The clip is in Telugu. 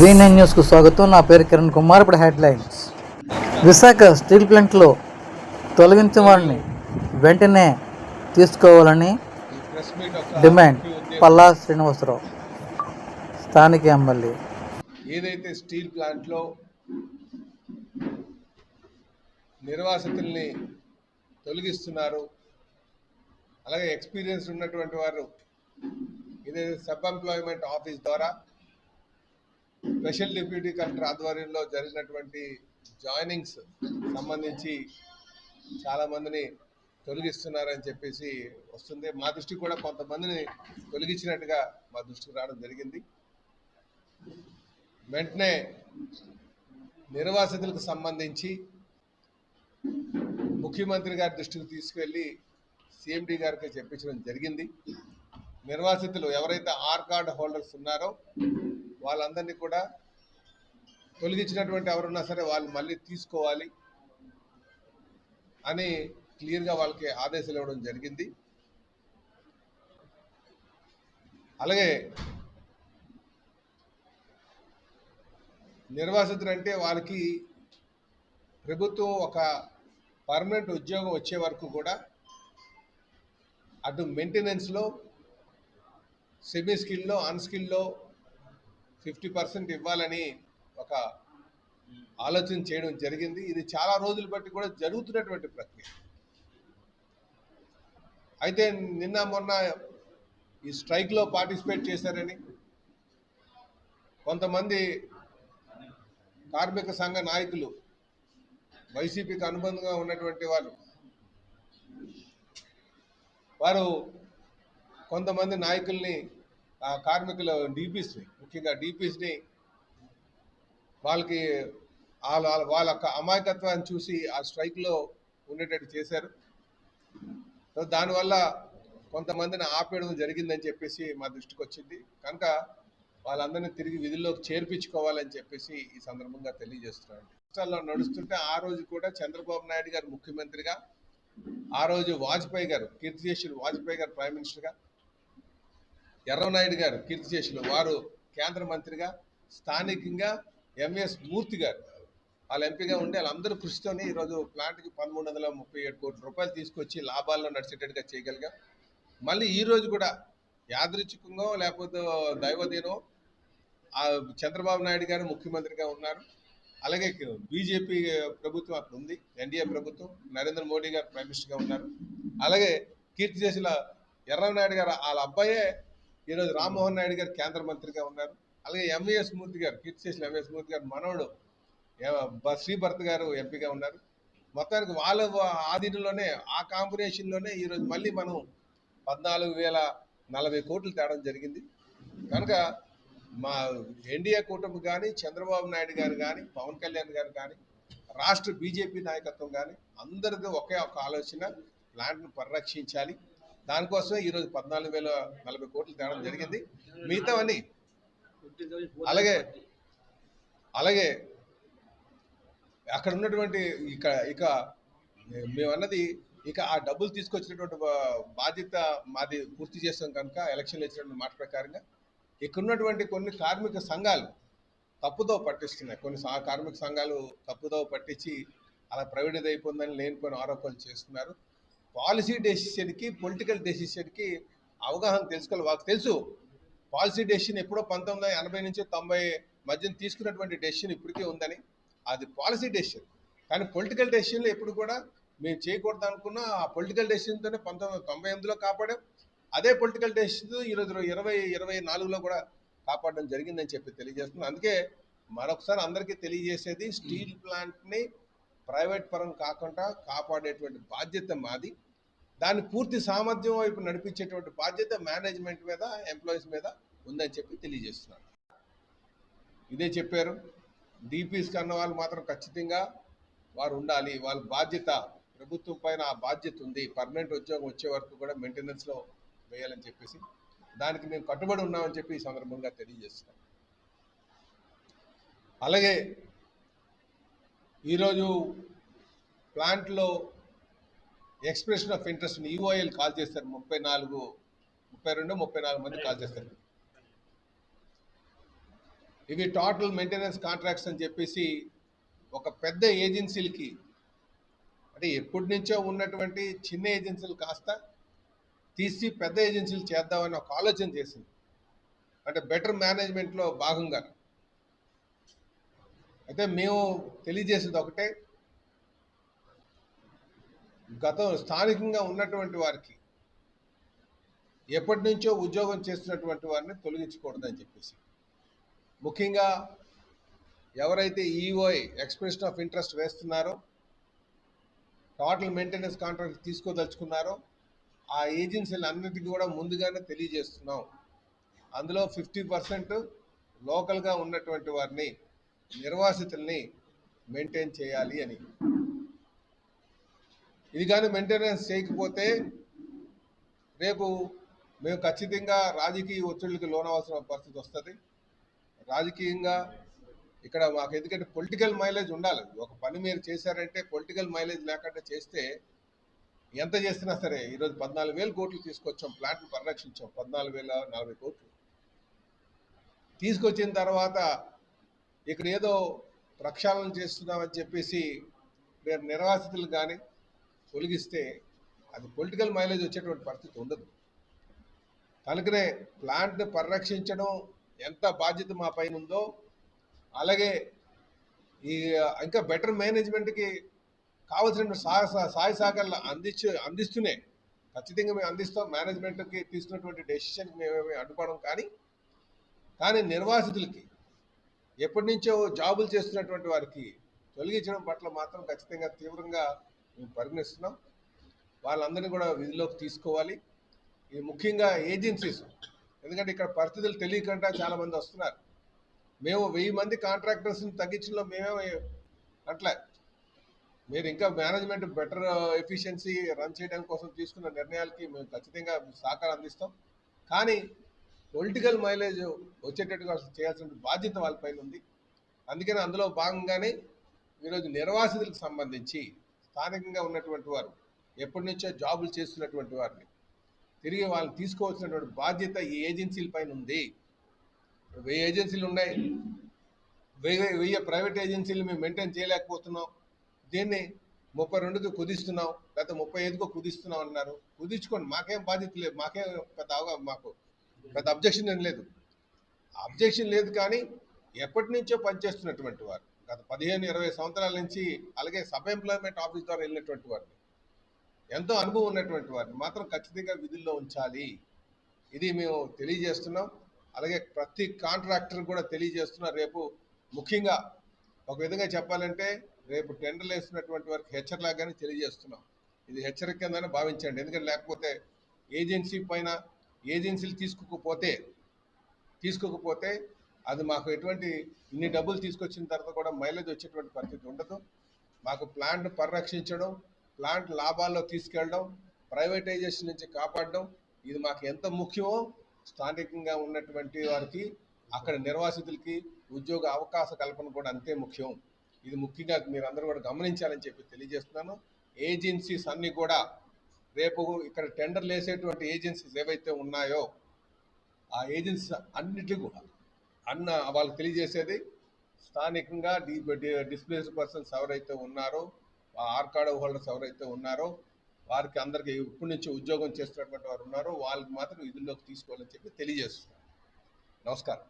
వీనైన్ న్యూస్కు స్వాగతం. నా పేరు కిరణ్ కుమార్. ఇప్పుడు హెడ్లైన్స్. విశాఖ స్టీల్ ప్లాంట్లో తొలగించిన వారిని వెంటనే తీసుకోవాలని డిమాండ్ పల్లా శ్రీనివాసరావు స్థానిక ఎమ్మెల్యే. ఏదైతే స్టీల్ ప్లాంట్లో నిర్వాసితుల్ని తొలగిస్తున్నారు అలాగే ఎక్స్పీరియన్స్ ఉన్నటువంటి వారు ఇదే సబ్ ఎంప్లాయ్మెంట్ ఆఫీస్ ద్వారా స్పెషల్ డిప్యూటీ కలెక్టర్ ఆధ్వర్యంలో జరిగినటువంటి జాయినింగ్స్ సంబంధించి చాలామందిని తొలగిస్తున్నారని చెప్పేసి వస్తుంది. మా దృష్టికి కూడా కొంతమందిని తొలగించినట్టుగా మా దృష్టికి రావడం జరిగింది. వెంటనే నిర్వాసితులకు సంబంధించి ముఖ్యమంత్రి గారి దృష్టికి తీసుకెళ్ళి సిఎండి గారికి చెప్పించడం జరిగింది. నిర్వాసితులు ఎవరైతే ఆర్ కార్డు హోల్డర్స్ ఉన్నారో వాళ్ళందరినీ కూడా తొలగించినటువంటి ఎవరున్నా సరే వాళ్ళు మళ్ళీ తీసుకోవాలి అని క్లియర్గా వాళ్ళకి ఆదేశాలు ఇవ్వడం జరిగింది. అలాగే నిర్వాసితులు అంటే వాళ్ళకి ప్రభుత్వం ఒక పర్మనెంట్ ఉద్యోగం వచ్చే వరకు కూడా అటు మెయింటెనెన్స్లో సెమీ స్కిల్లో అన్స్కిల్లో ఫిఫ్టీ పర్సెంట్ ఇవ్వాలని ఒక ఆలోచన చేయడం జరిగింది. ఇది చాలా రోజులు బట్టి కూడా జరుగుతున్నటువంటి ప్రక్రియ. అయితే నిన్న మొన్న ఈ స్ట్రైక్లో పార్టిసిపేట్ చేశారని కొంతమంది కార్మిక సంఘ నాయకులు వైసీపీకి అనుబంధంగా ఉన్నటువంటి వాళ్ళు వారు కొంతమంది నాయకుల్ని కార్మికుల డిపిస్ని ముఖ్యంగా డిపిస్ని వాళ్ళకి వాళ్ళ వాళ్ళ- యొక్క అమాయకత్వాన్ని చూసి ఆ స్ట్రైక్లో ఉండేటట్టు చేశారు. సో దానివల్ల కొంతమందిని ఆపేయడం జరిగిందని చెప్పేసి మా దృష్టికి వచ్చింది. కనుక వాళ్ళందరినీ తిరిగి విధుల్లోకి చేర్పించుకోవాలని చెప్పేసి ఈ సందర్భంగా తెలియజేస్తున్నాను. రాష్ట్రాల్లో నడుస్తుంటే ఆ రోజు కూడా చంద్రబాబు నాయుడు గారు ముఖ్యమంత్రిగా ఆ రోజు వాజ్పేయి గారు కీర్తిశేషులు వాజ్పేయి గారు ప్రైమ్ మినిస్టర్గా ఎర్రనాయుడు గారు కీర్తి చేసిన వారు కేంద్ర మంత్రిగా స్థానికంగా ఎంఎస్ మూర్తి గారు. వాళ్ళ ఎంపీగా ఉండి వాళ్ళందరూ కృషితోనే ఈరోజు ప్లాంట్కి పదమూడు వందల ముప్పై ఏడు కోట్ల రూపాయలు తీసుకొచ్చి లాభాల్లో నడిచేటట్టుగా చేయగలిగా. మళ్ళీ ఈరోజు కూడా యాదృచ్ఛికంగా లేకపోతే దైవదీనం చంద్రబాబు నాయుడు గారు ముఖ్యమంత్రిగా ఉన్నారు. అలాగే బీజేపీ ప్రభుత్వం అక్కడ ఉంది ఎన్డీఏ ప్రభుత్వం నరేంద్ర మోడీ గారు ప్రైమ్ మినిస్టర్గా ఉన్నారు. అలాగే కీర్తి చేసిన ఎర్రనాయుడు గారు వాళ్ళ అబ్బాయే ఈరోజు రామ్మోహన్ నాయుడు గారు కేంద్ర మంత్రిగా ఉన్నారు. అలాగే ఎంవిఎస్ మూర్తి గారు కీర్తి చేసిన ఎంవిఎస్ మూర్తి గారు మనవడు శ్రీభర్త్ గారు ఎంపీగా ఉన్నారు. మొత్తానికి వాళ్ళ ఆధీనంలోనే ఆ కాంబినేషన్లోనే ఈరోజు మళ్ళీ మనం పద్నాలుగు వేల నలభై కోట్లు తేడం జరిగింది. కనుక మా ఎన్డీఏ కూటమి కానీ చంద్రబాబు నాయుడు గారు కానీ పవన్ కళ్యాణ్ గారు కానీ రాష్ట్ర బీజేపీ నాయకత్వం కానీ అందరికీ ఒకే ఒక ఆలోచన ప్లాంట్ను పరిరక్షించాలి. దానికోసమే ఈరోజు పద్నాలుగు వేల నలభై కోట్లు తేడం జరిగింది. మిగతావన్నీ అలాగే అలాగే అక్కడ ఉన్నటువంటి ఇక ఇక మేమన్నది ఇక ఆ డబ్బులు తీసుకొచ్చినటువంటి బాధ్యత మాది పూర్తి చేస్తాం కనుక ఎలక్షన్లు ఇచ్చినటువంటి మాట ప్రకారంగా ఇక్కడ ఉన్నటువంటి కొన్ని కార్మిక సంఘాలు తప్పుదో పట్టిస్తున్నాయి. కొన్ని సా- కార్మిక సంఘాలు తప్పుదో పట్టించి అలా ప్రైవేట్ అయిపోయిందని లేనిపోయిన ఆరోపణలు చేస్తున్నారు. పాలసీ డెసిషన్కి పొలిటికల్ డెసిషన్కి అవగాహన తెలుసుకోవాలి. వాళ్ళకి తెలుసు పాలసీ డెసిషన్ ఎప్పుడో పంతొమ్మిది వందల ఎనభై నుంచి తొంభై మధ్యన తీసుకున్నటువంటి డెసిషన్ ఇప్పటికే ఉందని. అది పాలసీ డెసిషన్. కానీ పొలిటికల్ డెసిషన్లు ఎప్పుడు కూడా మేము చేయకూడదు అనుకున్న ఆ పొలిటికల్ డెసిషన్తోనే పంతొమ్మిది వందల తొంభై ఎనిమిదిలో కాపాడాం. అదే పొలిటికల్ డెసిషన్ ఈరోజు ఇరవై ఇరవై నాలుగులో కూడా కాపాడడం జరిగిందని చెప్పి తెలియజేస్తున్నాను అందుకే మరొకసారి అందరికీ తెలియజేసేది స్టీల్ ప్లాంట్ని ప్రైవేట్ పరం కాకుండా కాపాడేటువంటి బాధ్యత మాది. దాన్ని పూర్తి సామర్థ్యం వైపు నడిపించేటువంటి బాధ్యత మేనేజ్మెంట్ మీద ఎంప్లాయీస్ మీద ఉందని చెప్పి తెలియజేస్తున్నాను. ఇదే చెప్పారు. డిపిస్ కన్న వాళ్ళు మాత్రం ఖచ్చితంగా వారు ఉండాలి. వాళ్ళ బాధ్యత ప్రభుత్వం పైన ఆ బాధ్యత ఉంది. పర్మనెంట్ ఉద్యోగం వచ్చే వరకు కూడా మెయింటెనెన్స్లో వేయాలని చెప్పేసి దానికి మేము కట్టుబడి ఉన్నామని చెప్పి ఈ సందర్భంగా తెలియజేస్తున్నాం. అలాగే ఈరోజు ప్లాంట్లో expression of interest EOL call చేస్తారు. ముప్పై నాలుగు ముప్పై రెండు ముప్పై నాలుగు మంది కాల్ చేస్తారు. ఇవి టోటల్ మెయింటెనెన్స్ కాంట్రాక్ట్స్ అని చెప్పేసి ఒక పెద్ద ఏజెన్సీలకి అంటే ఎప్పటి నుంచో ఉన్నటువంటి చిన్న ఏజెన్సీలు కాస్త తీసి పెద్ద ఏజెన్సీలు చేద్దామని ఒక ఆలోచన చేసింది. అంటే బెటర్ మేనేజ్మెంట్లో భాగంగా. అయితే మేము తెలియజేసేది ఒకటే గతం స్థానికంగా ఉన్నటువంటి వారికి ఎప్పటి నుంచో ఉద్యోగం చేస్తున్నటువంటి వారిని తొలగించకూడదని చెప్పేసి. ముఖ్యంగా ఎవరైతే ఈఓఐ ఎక్స్ప్రెషన్ ఆఫ్ ఇంట్రెస్ట్ వేస్తున్నారో టోటల్ మెయింటెనెన్స్ కాంట్రాక్ట్ తీసుకోదలుచుకున్నారో ఆ ఏజెన్సీలు అన్నిటికీ కూడా ముందుగానే తెలియజేస్తున్నాం. అందులో ఫిఫ్టీ పర్సెంట్ లోకల్గా ఉన్నటువంటి వారిని నిర్వాసితుల్ని మెయింటైన్ చేయాలి అని. ఇది కానీ మెయింటెనెన్స్ చేయకపోతే రేపు మేము ఖచ్చితంగా రాజకీయ ఒత్తిళ్ళకి లోనవలసిన పరిస్థితి వస్తుంది. రాజకీయంగా ఇక్కడ మాకు ఎందుకంటే పొలిటికల్ మైలేజ్ ఉండాలి. ఒక పని మీరు చేశారంటే పొలిటికల్ మైలేజ్ లేకుండా చేస్తే ఎంత చేసినా సరే ఈరోజు పద్నాలుగు వేల కోట్లు తీసుకొచ్చాం ప్లాంట్ను పరిరక్షించాం పద్నాలుగు వేల నలభై కోట్లు. తీసుకొచ్చిన తర్వాత ఇక్కడ ఏదో ప్రక్షాళన చేస్తున్నామని చెప్పేసి మీరు నిర్వాసితులు కానీ తొలగిస్తే అది పొలిటికల్ మైలేజ్ వచ్చేటువంటి పరిస్థితి ఉండదు. కనుకనే ప్లాంట్ని పరిరక్షించడం ఎంత బాధ్యత మా పైన ఉందో అలాగే ఈ ఇంకా బెటర్ మేనేజ్మెంట్కి కావలసిన సహాయ సహకారాలు అందించు అందిస్తూనే ఖచ్చితంగా మేము అందిస్తాం. మేనేజ్మెంట్కి తీసుకున్నటువంటి డెసిషన్కి మేమేమి అడ్డుపడం కానీ కానీ నిర్వాసితులకి ఎప్పటి నుంచో జాబులు చేస్తున్నటువంటి వారికి తొలగించడం పట్ల మాత్రం ఖచ్చితంగా తీవ్రంగా మేము పరిగణిస్తున్నాం వాళ్ళందరినీ కూడా విధిలోకి తీసుకోవాలి. ఇది ముఖ్యంగా ఏజెన్సీస్ ఎందుకంటే ఇక్కడ పరిస్థితులు తెలియకుండా చాలామంది వస్తున్నారు. మేము వెయ్యి మంది కాంట్రాక్టర్స్ని తగ్గించడంలో మేమే అట్లా. మీరు ఇంకా మేనేజ్మెంట్ బెటర్ ఎఫిషియన్సీ రన్ చేయడం కోసం తీసుకున్న నిర్ణయాలకి మేము ఖచ్చితంగా సహకారం అందిస్తాం. కానీ పొలిటికల్ మైలేజ్ వచ్చేటట్టుగా చేయాల్సిన బాధ్యత వాళ్ళపైన ఉంది. అందుకని అందులో భాగంగానే ఈరోజు నిర్వాసితులకు సంబంధించి స్థానికంగా ఉన్నటువంటి వారు ఎప్పటి నుంచో జాబులు చేస్తున్నటువంటి వారిని తిరిగి వాళ్ళని తీసుకోవాల్సినటువంటి బాధ్యత ఈ ఏజెన్సీల పైన ఉంది. వెయ్యి ఏజెన్సీలు ఉన్నాయి. వెయ్యి వెయ్యి ప్రైవేట్ ఏజెన్సీలు మేము మెయింటైన్ చేయలేకపోతున్నాం. దీన్ని ముప్పై రెండుకు కుదిస్తున్నాం. లేకపోతే ముప్పై ఐదుకో కుదిస్తున్నాం అన్నారు. కుదించుకోండి. మాకేం బాధ్యత లేదు. మాకేం పెద్ద అవగా మాకు పెద్ద అబ్జెక్షన్ ఏం లేదు. అబ్జెక్షన్ లేదు కానీ ఎప్పటి నుంచో పనిచేస్తున్నటువంటి వారు. గత పదిహేను ఇరవై సంవత్సరాల నుంచి అలాగే సబ్ ఎంప్లాయ్మెంట్ ఆఫీస్ ద్వారా వెళ్ళినటువంటి వారిని. ఎంతో అనుభవం ఉన్నటువంటి వారిని మాత్రం ఖచ్చితంగా విధుల్లో ఉంచాలి. ఇది మేము తెలియజేస్తున్నాం. అలాగే ప్రతి కాంట్రాక్టర్ కూడా తెలియజేస్తున్నాం రేపు ముఖ్యంగా ఒక విధంగా చెప్పాలంటే రేపు టెండర్లు వేస్తున్నటువంటి వారికి హెచ్చరికలాగానే తెలియజేస్తున్నాం. ఇది హెచ్చరిక కిందనే భావించండి. ఎందుకంటే లేకపోతే ఏజెన్సీ పైన ఏజెన్సీలు తీసుకోకపోతే తీసుకోకపోతే అది మాకు ఎటువంటి ఇన్ని డబ్బులు తీసుకొచ్చిన తర్వాత కూడా మైలేజ్ వచ్చేటువంటి పరిస్థితి ఉండదు. మాకు ప్లాంట్ పరిరక్షించడం ప్లాంట్ లాభాల్లో తీసుకెళ్ళడం ప్రైవేటైజేషన్ నుంచి కాపాడడం ఇది మాకు ఎంత ముఖ్యమో స్థానికంగా ఉన్నటువంటి వారికి అక్కడ నిర్వాసితులకి ఉద్యోగ అవకాశ కల్పన కూడా అంతే ముఖ్యం. ఇది ముఖ్యంగా మీరు అందరూ కూడా గమనించాలని చెప్పి తెలియజేస్తున్నాను. ఏజెన్సీస్ అన్నీ కూడా రేపు ఇక్కడ టెండర్లు వేసేటువంటి ఏజెన్సీస్ ఏవైతే ఉన్నాయో ఆ ఏజెన్సీస్ అన్నిటి కూడా అన్న వాళ్ళకి తెలియజేసేది స్థానికంగా డి పర్సన్స్ ఎవరైతే ఉన్నారో ఆ హోల్డర్స్ ఎవరైతే ఉన్నారో వారికి అందరికీ ఇప్పటి నుంచి ఉద్యోగం చేస్తున్నటువంటి వారు ఉన్నారో వాళ్ళకి మాత్రం విధుల్లోకి తీసుకోవాలని చెప్పి తెలియజేస్తున్నారు నమస్కారం.